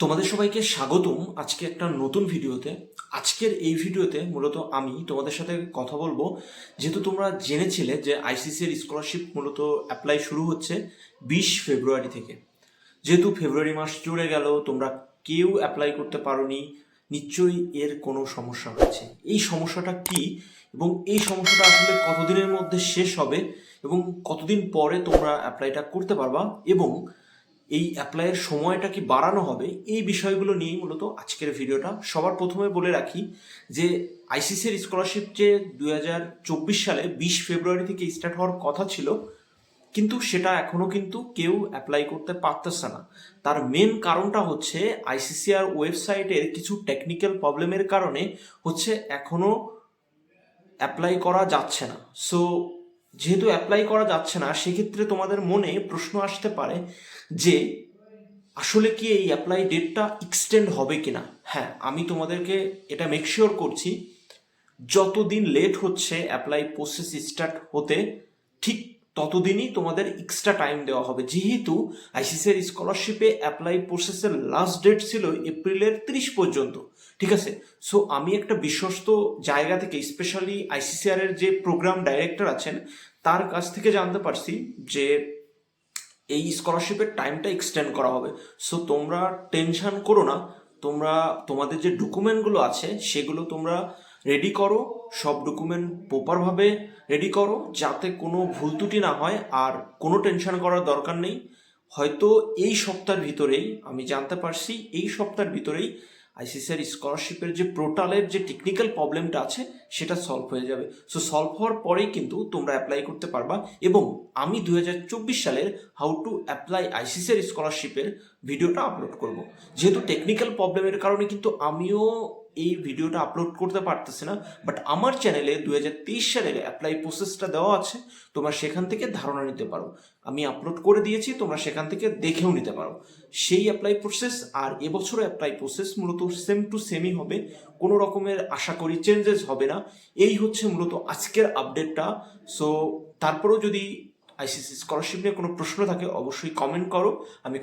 তোমাদের সবাইকে স্বাগতম আজকে একটা নতুন ভিডিওতে। আজকের এই ভিডিওতে মূলত আমি তোমাদের সাথে কথা বলব। যেহেতু তোমরা জেনেছিলে যে আইসিসির স্কলারশিপ মূলত অ্যাপ্লাই শুরু হচ্ছে বিশ ফেব্রুয়ারি থেকে। যেহেতু ফেব্রুয়ারি মাস জুড়ে গেল, তোমরা কেউ অ্যাপ্লাই করতে পারোনি, নিশ্চয়ই এর কোনো সমস্যা হচ্ছে এই সমস্যাটা কি এবং এই সমস্যাটা আসলে কতদিনের মধ্যে শেষ হবে এবং কতদিন পরে তোমরা অ্যাপ্লাইটা করতে পারবা এবং এই অ্যাপ্লাইয়ের সময়টা কি বাড়ানো হবে, এই বিষয়গুলো নিয়েই মূলত আজকের ভিডিওটা। সবার প্রথমে বলে রাখি যে আইসিসির স্কলারশিপ যে দুই হাজার চব্বিশ সালে বিশ ফেব্রুয়ারি থেকে স্টার্ট হওয়ার কথা ছিল, কিন্তু সেটা এখনও কিন্তু কেউ অ্যাপ্লাই করতে পারতেছে না। তার মেন কারণটা হচ্ছে আইসিসিআর ওয়েবসাইটের কিছু টেকনিক্যাল প্রবলেমের কারণে হচ্ছে এখনও অ্যাপ্লাই করা যাচ্ছে না। সো যেহেতু অ্যাপ্লাই করা যাচ্ছে না, সেক্ষেত্রে তোমাদের মনে প্রশ্ন আসতে পারে যে, আসলে কি এই অ্যাপ্লাই ডেটটা এক্সটেন্ড হবে কিনা? হ্যাঁ আমি তোমাদেরকে এটা মেক শিওর করছি, যতদিন লেট হচ্ছে অ্যাপ্লাই প্রসেস স্টার্ট হতে, ঠিক ততদিনই তোমাদের এক্সট্রা টাইম দেওয়া হবে। যেহেতু আইসিসিআর স্কলারশিপে অ্যাপ্লাই প্রসেসের লাস্ট ডেট ছিল এপ্রিলের তিরিশ পর্যন্ত। ঠিক আছে? সো আমি একটা বিশ্বস্ত জায়গা থেকে স্পেশালি আইসিসিআর এর যে প্রোগ্রাম ডাইরেক্টর আছেন, তার কাছ থেকে জানতে পারছি যে এই স্কলারশিপের টাইমটা এক্সটেন্ড করা হবে। সো তোমরা টেনশন করো না। তোমরা, তোমাদের যে ডকুমেন্টগুলো আছে, সেগুলো তোমরা রেডি করো। সব ডকুমেন্ট প্রপারভাবে রেডি করো, যাতে কোনো ভুল ত্রুটি না হয় আর কোনো টেনশন করার দরকার নেই। হয়তো এই সপ্তাহের ভিতরেই, আমি জানতে পারছি, এই সপ্তাহের ভিতরেই আইসিসিআর স্কলারশিপের যে পোর্টালের যে টেকনিক্যাল প্রবলেমটা আছে, সেটা সলভ হয়ে যাবে। সো সলভ হওয়ার পরেই কিন্তু তোমরা অ্যাপ্লাই করতে পারবা এবং আমি দু হাজার চব্বিশ সালের হাউ টু অ্যাপ্লাই আইসিসিআর স্কলারশিপের ভিডিওটা আপলোড করব। যেহেতু টেকনিক্যাল প্রবলেমের কারণে কিন্তু আমিও এই ভিডিওটা আপলোড করতে পারতেছি না বাট আমার চ্যানেলে দু সালের অ্যাপ্লাই প্রসেসটা দেওয়া আছে, তোমরা সেখান থেকে ধারণা নিতে পারো। আমি আপলোড করে দিয়েছি, তোমরা সেখান থেকে দেখেও নিতে পারো। সেই অ্যাপ্লাই প্রসেস আর এবছরও অ্যাপ্লাই প্রসেস মূলত সেম টু সেমই হবে, কোনো রকমের আশা করি চেঞ্জেস হবে না। এই হচ্ছে মূলত আজকের আপডেটটা সো তারপরেও যদি আইসিসি স্কলারশিপ নিয়ে কোনো প্রশ্ন থাকে, অবশ্যই কমেন্ট করো। আমি